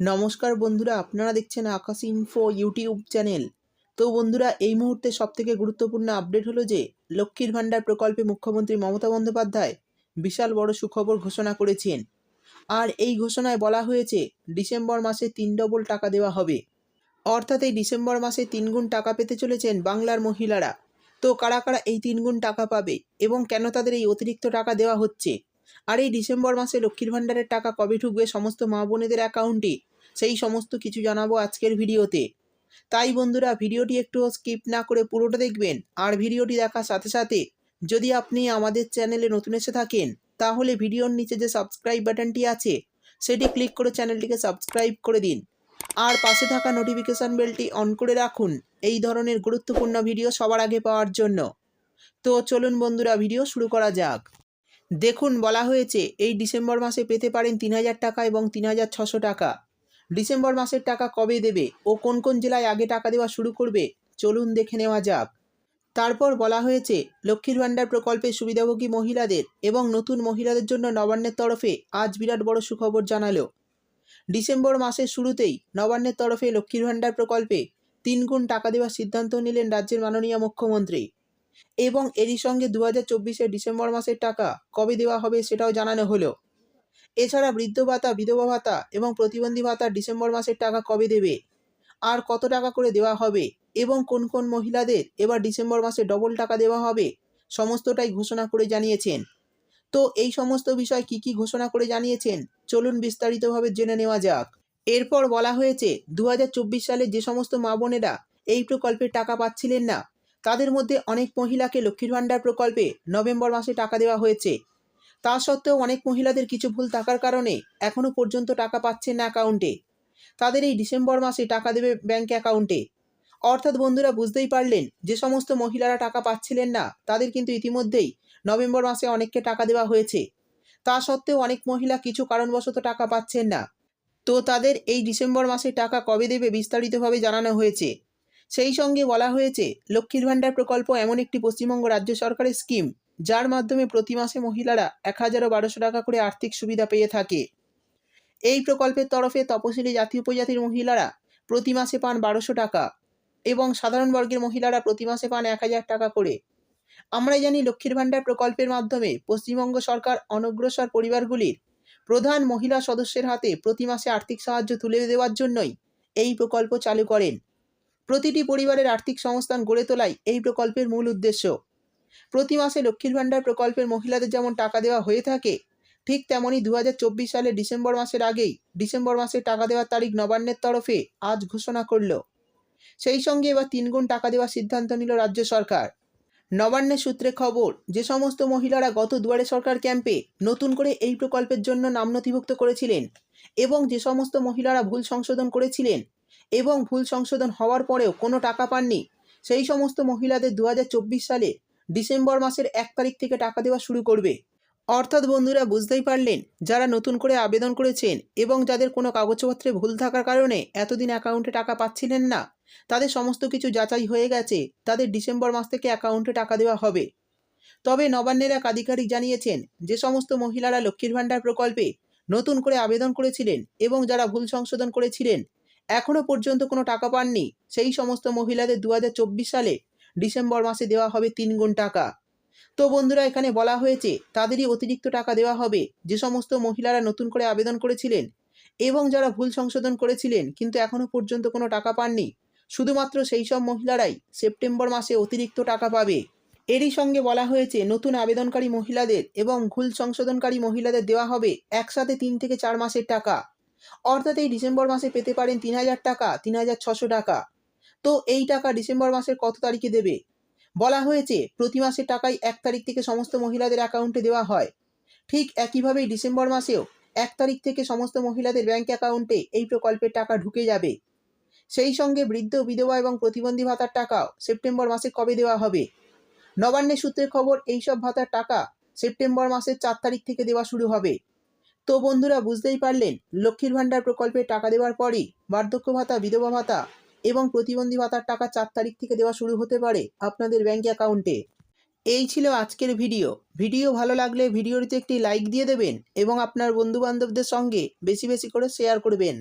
নমস্কার বন্ধুরা, আপনারা দেখছেন আকাশ ইনফো ইউটিউব চ্যানেল তো বন্ধুরা, এই মুহূর্তে সবথেকে গুরুত্বপূর্ণ আপডেট হলো যে, লক্ষ্মীর ভাণ্ডার প্রকল্পে মুখ্যমন্ত্রী মমতা বন্দ্যোপাধ্যায় বিশাল বড় সুখবর ঘোষণা করেছেন। আর এই ঘোষণায় বলা হয়েছে, ডিসেম্বর মাসে তিন ডবল টাকা দেওয়া হবে। অর্থাৎ এই ডিসেম্বর মাসে তিনগুণ টাকা পেতে চলেছেন বাংলার মহিলারা। তো কারা কারা এই তিনগুণ টাকা পাবে এবং কেন তাদের এই অতিরিক্ত টাকা দেওয়া হচ্ছে? আর এই ডিসেম্বর মাসে লক্ষ্মীর ভাণ্ডারের টাকা কবে ঢুকবে সমস্ত মা বোনেদের অ্যাকাউন্টে সেই সমস্ত কিছু জানাব আজকের ভিডিওতে। তাই বন্ধুরা, ভিডিওটি একটু স্কিপ না করে পুরোটা দেখবেন আর ভিডিওটি দেখার সাথে সাথে যদি আপনি আমাদের চ্যানেলে নতুন এসে থাকেন, তাহলে ভিডিওর নিচে যে সাবস্ক্রাইব বাটনটি আছে, সেটি ক্লিক করে চ্যানেলটিকে সাবস্ক্রাইব করে দিন। আর পাশে থাকা নোটিফিকেশান বেলটি অন করে রাখুন এই ধরনের গুরুত্বপূর্ণ ভিডিও সবার আগে পাওয়ার জন্য। তো চলুন বন্ধুরা, ভিডিও শুরু করা যাক। দেখুন, বলা হয়েছে এই ডিসেম্বর মাসে পেতে পারেন তিন হাজার টাকা এবং তিন হাজার ছশো টাকা। ডিসেম্বর মাসের টাকা কবে দেবে ও কোন কোন জেলায় আগে টাকা দেওয়া শুরু করবে? চলুন দেখে নেওয়া যাক। তারপর বলা হয়েছে, লক্ষ্মীর ভাণ্ডার প্রকল্পে সুবিধাভোগী মহিলাদের এবং নতুন মহিলাদের জন্য নবান্নের তরফে আজ বিরাট বড় সুখবর জানালো। ডিসেম্বর মাসের শুরুতেই নবান্নের তরফে লক্ষ্মীর ভাণ্ডার প্রকল্পে তিন গুণ টাকা দেওয়ার সিদ্ধান্ত নিলেন রাজ্যের মাননীয় মুখ্যমন্ত্রী। এবং এরই সঙ্গে দু হাজার ডিসেম্বর মাসের টাকা কবে দেওয়া হবে সেটাও জানানো হলো। এছাড়া বৃদ্ধ ভাতা, বিধবা ভাতা এবং প্রতিবন্ধী ভাতা ডিসেম্বর মাসের টাকা কবে দেবে? আর কত টাকা করে দেওয়া হবে? এবং কোন কোন মহিলাদের এবার ডিসেম্বর মাসে ডবল টাকা দেওয়া হবে? সমস্তটাই ঘোষণা করে জানিয়েছেন। তো এই সমস্ত বিষয় কি কি ঘোষণা করে জানিয়েছেন? চলুন বিস্তারিতভাবে জেনে নেওয়া যাক। এরপর বলা হয়েছে দু হাজার চব্বিশ সালে যে সমস্ত মা বোনেরা এই প্রকল্পের টাকা পাচ্ছিলেন না, তাদের মধ্যে অনেক মহিলাকে লক্ষ্মীর ভাণ্ডার প্রকল্পে নভেম্বর মাসে টাকা দেওয়া হয়েছে। তা সত্ত্বেও অনেক মহিলাদের কিছু ভুল থাকার কারণে এখনও পর্যন্ত টাকা পাচ্ছেন না অ্যাকাউন্টে। তাদের এই ডিসেম্বর মাসে টাকা দেবে ব্যাঙ্ক অ্যাকাউন্টে। অর্থাৎ বন্ধুরা বুঝতেই পারলেন, যে সমস্ত মহিলারা টাকা পাচ্ছিলেন না, তাদের কিন্তু ইতিমধ্যেই নভেম্বর মাসে অনেককে টাকা দেওয়া হয়েছে। তা সত্ত্বেও অনেক মহিলা কিছু কারণবশত টাকা পাচ্ছেন না। তো তাদের এই ডিসেম্বর মাসে টাকা কবে দেবে বিস্তারিতভাবে জানানো হয়েছে। সেই সঙ্গে বলা হয়েছে, লক্ষ্মীর ভাণ্ডার প্রকল্প এমন একটি পশ্চিমবঙ্গ রাজ্য সরকারের স্কিম, যার মাধ্যমে প্রতি মাসে মহিলারা এক হাজারও বারোশো টাকা করে আর্থিক সুবিধা পেয়ে থাকে। এই প্রকল্পের তরফে তপশিলি জাতি উপজাতির মহিলারা প্রতি মাসে পান বারোশো টাকা এবং সাধারণ বর্গের মহিলারা প্রতি মাসে পান এক হাজার টাকা করে। আমরা জানি লক্ষ্মীর ভাণ্ডার প্রকল্পের মাধ্যমে পশ্চিমবঙ্গ সরকার অনগ্রসর পরিবারগুলির প্রধান মহিলা সদস্যের হাতে প্রতি মাসে আর্থিক সাহায্য তুলে দেওয়ার জন্যই এই প্রকল্প চালু করেন। প্রতিটি পরিবারের আর্থিক সংস্থান গড়ে তোলাই এই প্রকল্পের মূল উদ্দেশ্য। প্রতি মাসে লক্ষ্মীর ভাণ্ডার প্রকল্পের মহিলাদের যেমন টাকা দেওয়া হয়ে থাকে, ঠিক তেমনই দু হাজার চব্বিশ সালে ডিসেম্বর মাসের আগেই ডিসেম্বর মাসে টাকা দেওয়ার তারিখ নবান্নের তরফে আজ ঘোষণা করল। সেই সঙ্গে এবার তিনগুণ টাকা দেওয়ার সিদ্ধান্ত নিল রাজ্য সরকার। নবান্নের সূত্রে খবর, যে সমস্ত মহিলারা গত দুয়ারে সরকার ক্যাম্পে নতুন করে এই প্রকল্পের জন্য নাম নথিভুক্ত করেছিলেন এবং যে সমস্ত মহিলারা ভুল সংশোধন করেছিলেন এবং ভুল সংশোধন হওয়ার পরেও কোনো টাকা পাননি। সেই সমস্ত মহিলাদের দু হাজার চব্বিশ সালে ডিসেম্বর মাসের এক তারিখ থেকে টাকা দেওয়া শুরু করবে। অর্থাৎ বন্ধুরা বুঝতেই পারলেন, যারা নতুন করে আবেদন করেছেন এবং যাদের কোনো কাগজপত্রে ভুল থাকার কারণে এতদিন অ্যাকাউন্টে টাকা পাচ্ছিলেন না, তাদের সমস্ত কিছু যাচাই হয়ে গেছে, তাদের ডিসেম্বর মাস থেকে অ্যাকাউন্টে টাকা দেওয়া হবে। তবে নবান্নের এক আধিকারিক জানিয়েছেন, যে সমস্ত মহিলারা লক্ষ্মীর ভাণ্ডার প্রকল্পে নতুন করে আবেদন করেছিলেন এবং যারা ভুল সংশোধন করেছিলেন এখনও পর্যন্ত কোনো টাকা পাননি। সেই সমস্ত মহিলাদের দু হাজার চব্বিশ সালে ডিসেম্বর মাসে দেওয়া হবে তিন গুণ টাকা। তো বন্ধুরা, এখানে বলা হয়েছে, তাদেরই অতিরিক্ত টাকা দেওয়া হবে। যে সমস্ত মহিলারা নতুন করে আবেদন করেছিলেন এবং যারা ভুল সংশোধন করেছিলেন, কিন্তু এখনও পর্যন্ত কোনো টাকা পাননি। শুধুমাত্র সেই সব মহিলারাই সেপ্টেম্বর মাসে অতিরিক্ত টাকা পাবে। এরই সঙ্গে বলা হয়েছে, নতুন আবেদনকারী মহিলাদের এবং ভুল সংশোধনকারী মহিলাদের দেওয়া হবে একসাথে তিন থেকে চার মাসের টাকা। অর্থাৎ এই ডিসেম্বর মাসে পেতে পারেন তিন হাজার টাকা, তিন হাজার ছশো টাকা। তো এই টাকা ডিসেম্বর মাসের কত তারিখে দেবে? বলা হয়েছে প্রতি মাসের টাকাই এক তারিখ থেকে সমস্ত মহিলাদের অ্যাকাউন্টে দেওয়া হয়। ঠিক একইভাবেই ডিসেম্বর মাসেও এক তারিখ থেকে সমস্ত মহিলাদের ব্যাংক অ্যাকাউন্টে এই প্রকল্পের টাকা ঢুকে যাবে। সেই সঙ্গে বৃদ্ধ, বিধবা এবং প্রতিবন্ধী ভাতার টাকাও সেপ্টেম্বর মাসে কবে দেওয়া হবে? নবান্নের সূত্রের খবর, এইসব ভাতার টাকা সেপ্টেম্বর মাসের চার তারিখ থেকে দেওয়া শুরু হবে। তো বন্ধুরা বুঝতেই পারলেন, লক্ষ্মীর ভাণ্ডার প্রকল্পে টাকা দেওয়ার পরই বার্ধক্য ভাতা, বিধবা ভাতা এবং প্রতিবন্ধী ভাতার টাকা চার তারিখ থেকে দেওয়া শুরু হতে পারে আপনাদের ব্যাঙ্ক অ্যাকাউন্টে। এই ছিল আজকের ভিডিও। ভিডিও ভালো লাগলে ভিডিওটিতে একটি লাইক দিয়ে দেবেন এবং আপনার বন্ধুবান্ধবদের সঙ্গে বেশি বেশি করে শেয়ার করবেন।